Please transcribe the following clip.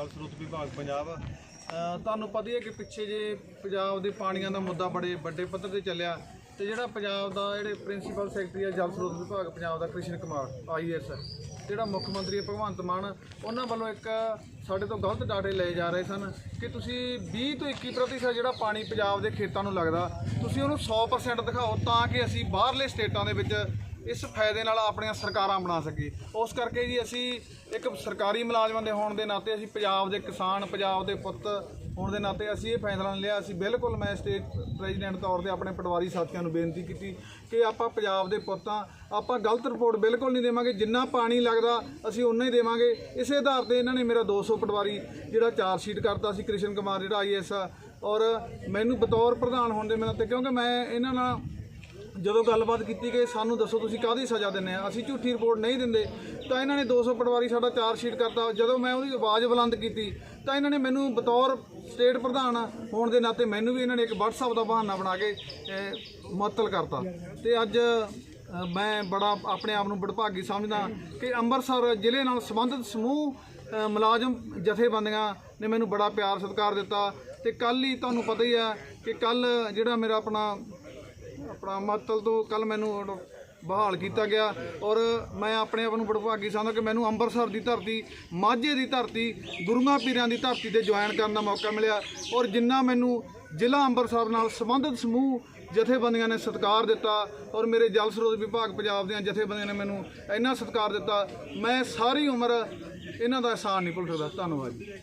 ਜਲ ਸਰੋਤ ਵਿਭਾਗ ਪੰਜਾਬ। ਤੁਹਾਨੂੰ ਪਤਾ ਹੀ ਹੈ ਕਿ ਪਿੱਛੇ ਜੇ ਪੰਜਾਬ ਦੇ ਪਾਣੀਆਂ ਦਾ ਮੁੱਦਾ ਬੜੇ ਵੱਡੇ ਪੱਧਰ ਤੇ ਚੱਲਿਆ, ਤੇ ਜਿਹੜਾ ਪੰਜਾਬ ਦਾ ਜਿਹੜੇ ਪ੍ਰਿੰਸੀਪਲ ਸੈਕਟਰੀ ਆ, ਜਲ ਸਰੋਤ ਵਿਭਾਗ ਪੰਜਾਬ ਦਾ, ਕ੍ਰਿਸ਼ਨ ਕੁਮਾਰ ਆਈਐਸ ਜਿਹੜਾ ਮੁੱਖ ਮੰਤਰੀ ਹੈ ਭਗਵੰਤ ਮਾਨ, ਉਹਨਾਂ ਵੱਲੋਂ ਇੱਕ ਸਾਡੇ ਤੋਂ ਗਲਤ ਡਾਟੇ ਲਏ ਜਾ ਰਹੇ ਸਨ ਕਿ ਤੁਸੀਂ 20 ਤੋਂ 21% ਪ੍ਰਤੀਸ਼ਤ ਜਿਹੜਾ ਪਾਣੀ ਪੰਜਾਬ ਦੇ ਖੇਤਾਂ ਨੂੰ ਲੱਗਦਾ, ਤੁਸੀਂ ਉਹਨੂੰ 100% ਦਿਖਾਓ ਤਾਂ ਕਿ ਅਸੀਂ ਬਾਹਰਲੇ ਸਟੇਟਾਂ ਦੇ ਵਿੱਚ ਇਸ ਫਾਇਦੇ ਨਾਲ ਆਪਣੀਆਂ ਸਰਕਾਰਾਂ ਬਣਾ ਸਕੀਏ ਉਸ ਕਰਕੇ ਜੀ ਅਸੀਂ ਇੱਕ ਸਰਕਾਰੀ ਮੁਲਾਜ਼ਮਾਂ ਦੇ ਹੋਣ ਦੇ ਨਾਤੇ ਅਸੀਂ ਪੰਜਾਬ ਦੇ ਕਿਸਾਨ, ਪੰਜਾਬ ਦੇ ਪੁੱਤ ਹੋਣ ਦੇ ਨਾਤੇ ਅਸੀਂ ਇਹ ਫੈਸਲਾ ਲਿਆ। ਅਸੀਂ ਬਿਲਕੁਲ ਮੈਂ ਸਟੇਟ ਪ੍ਰੈਜ਼ੀਡੈਂਟ ਤੌਰ ਤੇ ਆਪਣੇ ਪਟਵਾਰੀ ਸਾਥੀਆਂ ਨੂੰ ਬੇਨਤੀ ਕੀਤੀ ਕਿ ਆਪਾਂ ਪੰਜਾਬ ਦੇ ਪੁੱਤਾਂ ਆਪਾਂ ਗਲਤ ਰਿਪੋਰਟ ਬਿਲਕੁਲ ਨਹੀਂ ਦੇਵਾਂਗੇ। ਜਿੰਨਾ ਪਾਣੀ ਲੱਗਦਾ ਅਸੀਂ ਉਨਾ ਹੀ ਦੇਵਾਂਗੇ। ਇਸੇ ਆਧਾਰ ਤੇ ਇਹਨਾਂ ਨੇ ਮੇਰਾ 200 ਪਟਵਾਰੀ ਜਿਹੜਾ ਚਾਰਜ ਸ਼ੀਟ ਕਰਤਾ ਸੀ, ਕ੍ਰਿਸ਼ਨ ਕੁਮਾਰ, ਜਿਹੜਾ ਆਈਐਸ ਆ। ਔਰ ਮੈਨੂੰ ਬਤੌਰ ਪ੍ਰਧਾਨ ਹੋਣ ਦੇ ਮੇਰੇ ਕਿਉਂਕਿ ਮੈਂ ਇਹਨਾਂ ਨਾਲ ਜਦੋਂ ਗੱਲਬਾਤ ਕੀਤੀ ਕਿ ਸਾਨੂੰ ਦੱਸੋ ਤੁਸੀਂ ਕਾਹਦੀ ਸਜ਼ਾ ਦਿੰਦੇ ਆ? ਅਸੀਂ ਝੂਠੀ ਰਿਪੋਰਟ ਨਹੀਂ ਦਿੰਦੇ। ਤਾਂ ਇਹਨਾਂ ਨੇ 200 ਪਟਵਾਰੀ ਸਾਡਾ ਚਾਰਜ ਸ਼ੀਟ ਕਰਤਾ। ਜਦੋਂ ਮੈਂ ਉਹਦੀ ਆਵਾਜ਼ ਬੁਲੰਦ ਕੀਤੀ, ਤਾਂ ਇਹਨਾਂ ਨੇ ਮੈਨੂੰ ਬਤੌਰ ਸਟੇਟ ਪ੍ਰਧਾਨ ਹੋਣ ਦੇ ਨਾਤੇ ਮੈਨੂੰ ਵੀ ਇਹਨਾਂ ਨੇ ਇੱਕ WhatsApp ਦਾ ਬਹਾਨਾ ਬਣਾ ਕੇ ਮੁਅੱਤਲ ਕਰਤਾ। ਤੇ ਅੱਜ ਮੈਂ ਬੜਾ ਆਪਣੇ ਆਪ ਨੂੰ ਬੜਭਾਗੀ ਸਮਝਦਾ ਕਿ ਅੰਮ੍ਰਿਤਸਰ ਜ਼ਿਲ੍ਹੇ ਨਾਲ ਸੰਬੰਧਿਤ ਸਮੂਹ ਮੁਲਾਜ਼ਮ ਜਥੇਬੰਦੀਆਂ ਨੇ ਮੈਨੂੰ ਬੜਾ ਪਿਆਰ ਸਤਿਕਾਰ ਦਿੱਤਾ। ਤੇ ਕੱਲ ਹੀ ਤੁਹਾਨੂੰ ਪਤਾ ਹੀ ਆ ਕਿ ਕੱਲ ਜਿਹੜਾ ਮੇਰਾ ਆਪਣਾ ਆਪਣਾ ਮਤਲ ਤੋਂ ਕੱਲ ਮੈਨੂੰ ਬਹਾਲ ਕੀਤਾ ਗਿਆ ਔਰ ਮੈਂ ਆਪਣੇ ਆਪ ਨੂੰ ਬੜਭਾਗੀ ਸਮਝਦਾ ਕਿ ਮੈਨੂੰ ਅੰਮ੍ਰਿਤਸਰ ਦੀ ਧਰਤੀ, ਮਾਝੇ ਦੀ ਧਰਤੀ, ਗੁਰੂਆਂ ਪੀਰਾਂ ਦੀ ਧਰਤੀ ਤੇ ਜੁਆਇਨ ਕਰਨ ਦਾ ਮੌਕਾ ਮਿਲਿਆ ਔਰ ਜਿੰਨਾ ਮੈਨੂੰ ਜ਼ਿਲ੍ਹਾ ਅੰਮ੍ਰਿਤਸਰ ਨਾਲ ਸੰਬੰਧਿਤ ਸਮੂਹ ਜਥੇਬੰਦੀਆਂ ਨੇ ਸਤਿਕਾਰ ਦਿੱਤਾ ਔਰ ਮੇਰੇ ਜਲ ਸਰੋਤ ਵਿਭਾਗ ਪੰਜਾਬ ਦੀਆਂ ਜਥੇਬੰਦੀਆਂ ਨੇ ਮੈਨੂੰ ਇੰਨਾ ਸਤਿਕਾਰ ਦਿੱਤਾ, ਮੈਂ ਸਾਰੀ ਉਮਰ ਇਹਨਾਂ ਦਾ ਅਹਿਸਾਨ ਨਹੀਂ ਭੁੱਲ ਸਕਦਾ। ਧੰਨਵਾਦ ਜੀ।